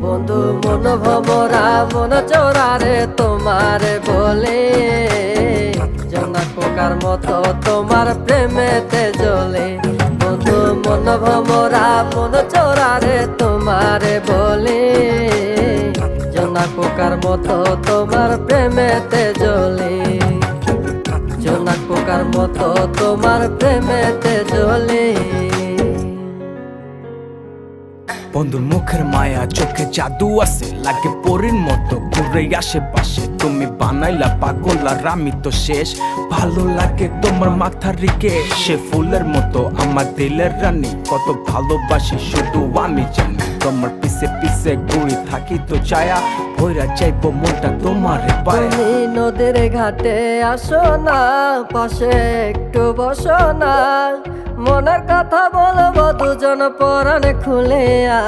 বন্ধু, মন ভমরা, মন চোরারে তোমারে বলে। জনা পোকার মতো তোমার প্রেমেতে জ্বলে। বন্ধু, মন ভমরা, মন চোরারে তোমারে বলে। জনা পোকার মতো তোমার প্রেমেতে জ্বলে। জোনাক পোকার মতো তোমার প্রেমেতে জ্বলে। বন্ধুর মুখের মায়া, চোখে জাদু আছে, লাগে পরীর মতো ঘুরে আশেপাশে। তুমি বানাইলা পাগল আর আমি তো শেষ। ভালো লাগে তোমার মাথার রিকে সে ফুলের মতো আমার দিলের রানী। কত ভালোবাসি, শুধু আমি জানি, তোমার পিছে পিছে ঘুরি থাকি তো ছায়া। ভৈরা চাইব মনটা তোমার পায়া। নদীর ঘাটে আসো না, পাশে একটু বসো না। মনের কথা বলব, দুজন পরাণ খুলে